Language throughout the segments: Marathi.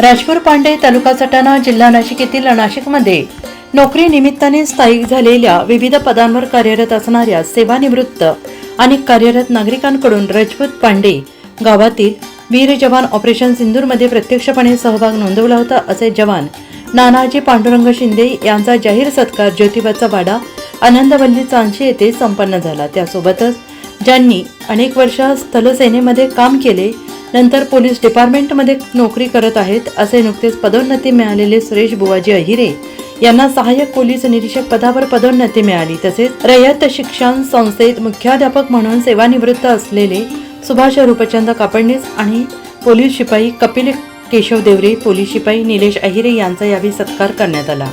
राजपूर पांडे तालुका सटाणा जिल्हा नाशिक येथील नाशिकमध्ये नोकरी निमित्ताने स्थायिक झालेल्या विविध पदांवर कार्यरत असणाऱ्या सेवानिवृत्त आणि कार्यरत नागरिकांकडून राजपूत पांडे गावातील वीर जवान ऑपरेशन सिंदूरमध्ये प्रत्यक्षपणे सहभाग नोंदवला होता असे जवान नानाजी पांडुरंग शिंदे यांचा जाहीर सत्कार ज्योतिबाचा वाडा आनंदवल्ली चांशी येथे संपन्न झाला. त्यासोबतच ज्यांनी अनेक वर्ष स्थलसेनेमध्ये काम केले नंतर पोलीस डिपार्टमेंटमध्ये नोकरी करत आहेत असे नुकतेच पदोन्नती मिळालेले सुरेश बुवाजी अहिरे. यांना सहाय्यक पोलीस निरीक्षक पदावर पदोन्नती मिळाली. तसेच रयत शिक्षण संस्थेत मुख्याध्यापक म्हणून सेवानिवृत्त असलेले सुभाष रूपचंद कापडणीस आणि पोलीस शिपाई कपिल केशव देवरे पोलीस शिपाई निलेश अहिरे यांचा यावेळी सत्कार करण्यात आला.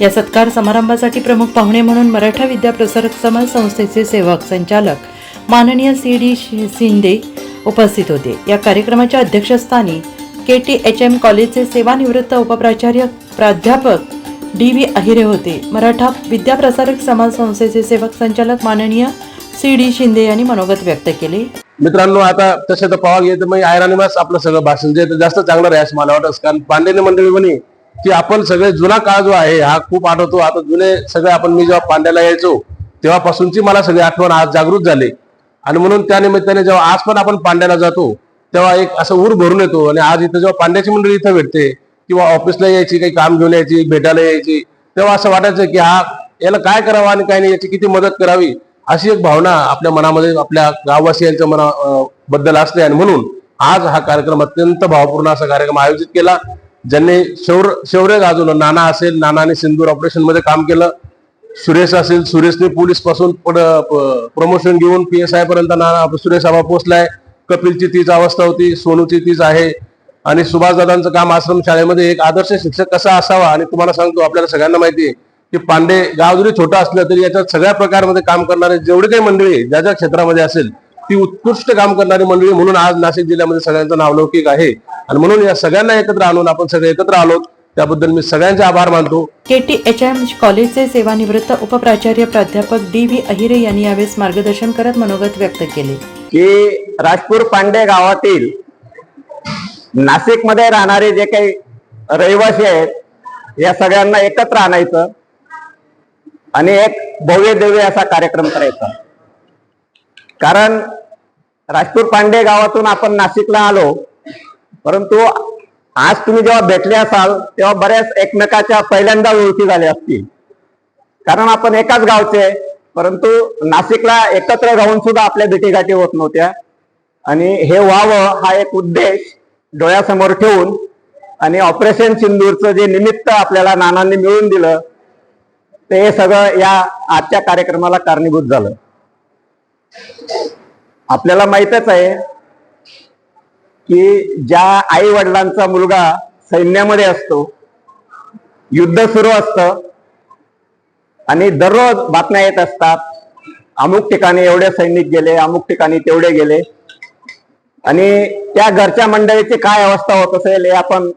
या सत्कार समारंभासाठी प्रमुख पाहुणे म्हणून मराठा विद्या प्रसारक समाज संस्थेचे सेवक संचालक माननीय सी डी शिंदे उपस्थित होते. या कार्यक्रमाच्या अध्यक्षस्थानी के टी एच एम कॉलेजचे सेवानिवृत्त उपप्राचार्य प्राध्यापक डी व्ही अहिरे होते. मराठा विद्याप्रसारक समाज संस्थेचे सेवक संचालक माननीय सी डी शिंदे यांनी मनोगत व्यक्त केले. मित्रांनो आता तसे तर पावा गेलं तर मग आयरानिवास आपलं सगळं भाषण जे जास्त चांगलं राहील मला वाटतं. कारण पांडेने मंडळी म्हणे की आपण सगळे जुना काळ जो आहे हा खूप आठवतो. आता जुने सगळे आपण मी जेव्हा पांड्याला यायचो तेव्हापासूनची मला सगळी आठवण आज जागृत झाली. आणि म्हणून त्या निमित्ताने जेव्हा आज पण आपण पांड्याला जातो तेव्हा एक असं ऊर भरून येतो. आणि आज इथं जेव्हा पांड्याची मंडळी इथं भेटते किंवा ऑफिसला यायची काही काम घेऊन यायची भेटायला यायची तेव्हा असं वाटायचं की हा याला काय करावं आणि काय नाही याची किती मदत करावी अशी एक भावना आपल्या मनामध्ये आपल्या गाववासियांच्या मना बद्दल असते. आणि म्हणून आज हा कार्यक्रम अत्यंत भावपूर्ण असा कार्यक्रम आयोजित केला ज्यांनी शौर्य शौर्य गाजवलं. नाना असेल नानाने सिंदूर ऑपरेशनमध्ये काम केलं सुरेश असेल सुरेशने पोलीसपासून प्रमोशन घेऊन पी एस आय पर्यंत सुरेश आबा पोहोचलाय. कपिलची तीच अवस्था होती सोनूची तीच आहे. आणि सुभाषदादांचं काम आश्रम शाळेमध्ये एक आदर्श शिक्षक कसा असावा आणि तुम्हाला सांगतो आपल्याला सगळ्यांना माहिती आहे की पांडे गाव जरी छोटं असलं तरी याच्यात सगळ्या प्रकारमध्ये काम करणारे जेवढे काही मंडळी ज्या ज्या क्षेत्रामध्ये असेल ती उत्कृष्ट काम करणारी मंडळी म्हणून आज नाशिक जिल्ह्यामध्ये सगळ्यांचं नावलौकिक आहे. आणि म्हणून या सगळ्यांना एकत्र आणून आपण सगळे एकत्र आलो त्याबद्दल मी सगळ्यांचे आभार मानतो. के टी एच एम कॉलेजचे सेवानिवृत्त उपप्राचार्य प्राध्यापक डी व्ही अहिरे यांनी यावेळेस मार्गदर्शन करत मनोगत व्यक्त केले. की राजपूर पांडे गावातील नाशिकमध्ये राहणारे जे काही रहिवासी आहेत या सगळ्यांना एकत्र आणायचं आणि एक भव्य दिव्य असा कार्यक्रम करायचा. कारण राजपूर पांडे गावातून आपण नाशिकला आलो परंतु आज तुम्ही जेव्हा भेटले असाल तेव्हा बऱ्याच एकमेकाच्या पहिल्यांदा ओळखी झाल्या असतील. कारण आपण एकाच गावचे परंतु नाशिकला एकत्र राहून सुद्धा आपल्या भेटीगाठी होत नव्हत्या. आणि हे व्हावं हा एक उद्देश डोळ्यासमोर ठेवून आणि ऑपरेशन सिंदूरचं जे निमित्त आपल्याला नानांनी मिळून दिलं ते हे सगळं या आजच्या कार्यक्रमाला कारणीभूत झालं. आपल्याला माहितच आहे की ज्या आई वडिलांचा मुलगा सैन्यामध्ये असतो युद्ध सुरू असतं आणि दररोज बातम्या येत असतात अमुक ठिकाणी एवढे सैनिक गेले अमुक ठिकाणी तेवढे गेले आणि त्या घरच्या मंडळीची काय अवस्था होत असेल हे आपण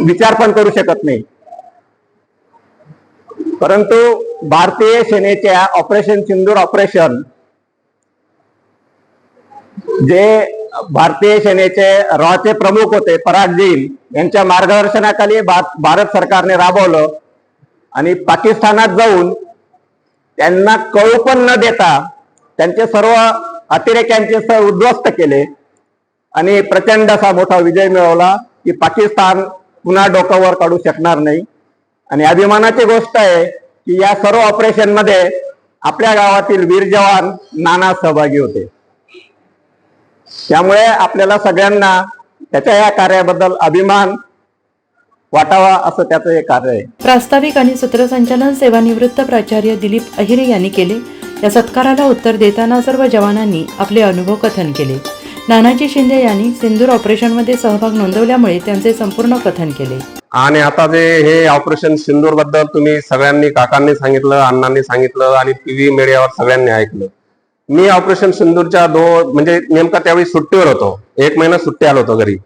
विचार पण करू शकत नाही. परंतु भारतीय सेनेच्या ऑपरेशन सिंदूर ऑपरेशन जे भारतीय सेनेचे रॉचे प्रमुख होते पराग जैन यांच्या मार्गदर्शनाखाली भारत सरकारने राबवलं. आणि पाकिस्तानात जाऊन त्यांना कळू पण न देता त्यांचे सर्व अतिरेक्यांचे सर उद्ध्वस्त केले. आणि प्रचंड असा मोठा विजय मिळवला की पाकिस्तान पुन्हा डोकावर काढू शकणार नाही. आणि अभिमानाची गोष्ट आहे की या सर्व ऑपरेशनमध्ये आपल्या गावातील वीर जवान नाना सहभागी होते. त्यामुळे आपल्याला सगळ्यांना त्याच्या या कार्याबद्दल अभिमान वाटावा असं त्याचं हे कार्य आहे. प्रास्ताविक आणि सूत्रसंचालन सेवानिवृत्त प्राचार्य दिलीप अहिरे यांनी केले. या सत्काराला उत्तर देताना सर्व जवानांनी आपले अनुभव कथन केले. नानाजी शिंदे यांनी सिंदूर ऑपरेशनमध्ये सहभाग नोंदवल्यामुळे त्यांचे संपूर्ण कथन केले. आणि आता जे हे ऑपरेशन सिंदूरबद्दल तुम्ही सगळ्यांनी काकांनी सांगितलं अण्णांनी सांगितलं आणि टीव्ही मीडियावर सगळ्यांनी ऐकलं. मी ऑपरेशन सिंदूरच्या दो म्हणजे नेमका त्यावेळी सुट्टीवर होतो. एक महिना सुट्टी आलो होतो घरी.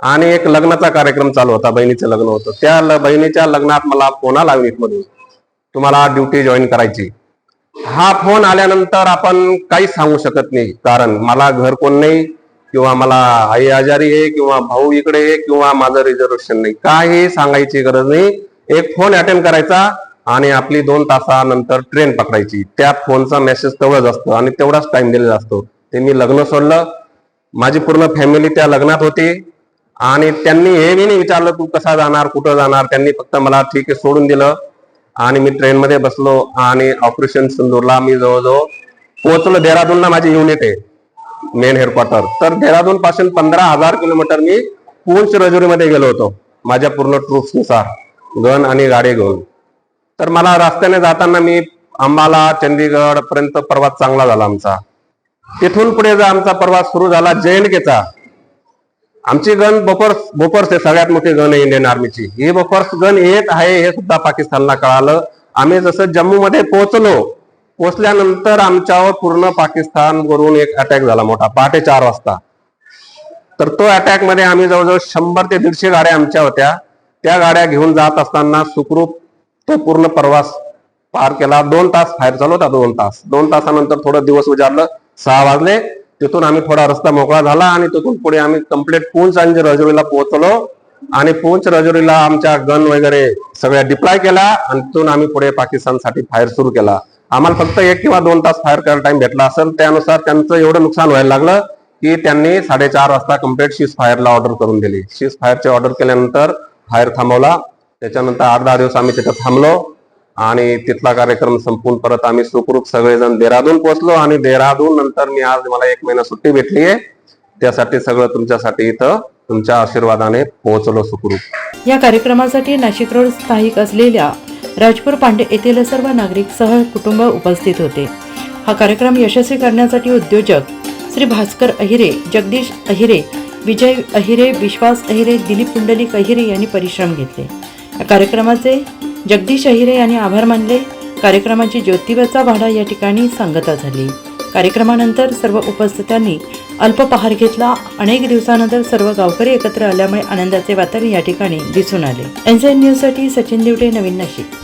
आणि एक लग्नाचा कार्यक्रम चालू होता बहिणीचं लग्न होतं. त्या बहिणीच्या लग्नात मला फोन आला युनिटमधून तुम्हाला ड्युटी जॉईन करायची. हा फोन आल्यानंतर आपण काहीच सांगू शकत नाही. कारण मला घर कोण नाही किंवा मला आई आजारी आहे किंवा भाऊ इकडे आहे किंवा माझं रिझर्वेशन नाही. काही सांगायची गरज नाही. एक फोन अटेंड करायचा. आणि आपली दोन तासानंतर ट्रेन पकडायची. त्या फोनचा मेसेज तेवढाच असतो आणि तेवढाच टाइम दिलेला असतो. ते मी लग्न सोडलं. माझी पूर्ण फॅमिली त्या लग्नात होती. आणि त्यांनी हे मी नाही विचारलं तू कसा जाणार? कुठं जाणार? त्यांनी फक्त मला ठीक आहे सोडून दिलं. आणि मी ट्रेनमध्ये बसलो आणि ऑपरेशन सिंदूरला मी जवळजवळ पोहोचलो. देहरादूनला माझी युनिट आहे मेन हेडक्वार्टर तर देहरादून पासून पंधरा हजार किलोमीटर मी पूंछ रजुरीमध्ये गेलो होतो. माझ्या पूर्ण ट्रुप्सनुसार गन आणि गाडी घेऊन. तर मला रस्त्याने जाताना मी अंबाला चंदीगड पर्यंत प्रवास चांगला झाला आमचा. तिथून पुढे जर आमचा प्रवास सुरू झाला चा आमची गन बोफर्स बोफर्स आहे सगळ्यात मोठी गन आहे इंडियन आर्मीची. ही बोफर्स गन येत आहे हे सुद्धा पाकिस्तानला कळालं. आम्ही जसं जम्मू मध्ये पोहोचलो पोहोचल्यानंतर आमच्यावर पूर्ण पाकिस्तान वरून एक अटॅक झाला मोठा पहाटे चार वाजता. तर तो अटॅकमध्ये आम्ही जवळजवळ शंभर ते दीडशे गाड्या आमच्या होत्या. त्या गाड्या घेऊन जात असताना सुखरूप तो पूर्ण प्रवास पार केला. दोन तास फायर चालू होता दोन तास. दोन तासानंतर थोडं दिवस उजारलं सहा वाजले. तिथून आम्ही थोडा रस्ता मोकळा झाला आणि तिथून पुढे आम्ही कंप्लीट पूंछ आणि रजोरीला पोहोचलो. आणि पूंछ रजोरीला आमच्या गन वगैरे सगळ्या डिप्लॉय केला आणि तिथून आम्ही पुढे पाकिस्तानसाठी फायर सुरू केला. आम्हाला फक्त एक किंवा दोन तास फायर करायला टाइम भेटला असेल. त्यानुसार त्यांचं एवढं नुकसान व्हायला लागलं की त्यांनी साडेचार वाजता कंप्लीट शीज फायरला ऑर्डर करून दिली. शीज फायरची ऑर्डर केल्यानंतर फायर थांबवला. त्याच्यानंतर आठ दहा दिवस आम्ही तिथं थांबलो आणि तिथला कार्यक्रम संपून परत आम्ही सुखरूप सगळेजण देहरादून पोहोचलो आणि देहरादून नंतर मी आज मला एक महिना सुट्टी भेटली आहे. त्यासाठी सगळं तुमच्यासाठी इथं तुमच्या आशीर्वादाने पोहोचलो सुखरूप. या कार्यक्रमासाठी नाशिक रोड स्थायिक असलेल्या राजपूर पांडे येथील सर्व नागरिक सह कुटुंब उपस्थित होते. हा कार्यक्रम यशस्वी करण्यासाठी उद्योजक श्री भास्कर अहिरे जगदीश अहिरे विजय अहिरे विश्वास अहिरे दिलीप पुंडलिक अहिरे यांनी परिश्रम घेतले. या कार्यक्रमाचे जगदीश अहिरे यांनी आभार मानले. कार्यक्रमाची ज्योतिबाचा वाडा या ठिकाणी सांगता झाली. कार्यक्रमानंतर सर्व उपस्थितांनी अल्पपहार घेतला. अनेक दिवसानंतर सर्व गावकरी एकत्र आल्यामुळे आनंदाचे वातावरण या ठिकाणी दिसून आले. एनझेन न्यूजसाठी सचिन दिवटे नवीन नाशिक.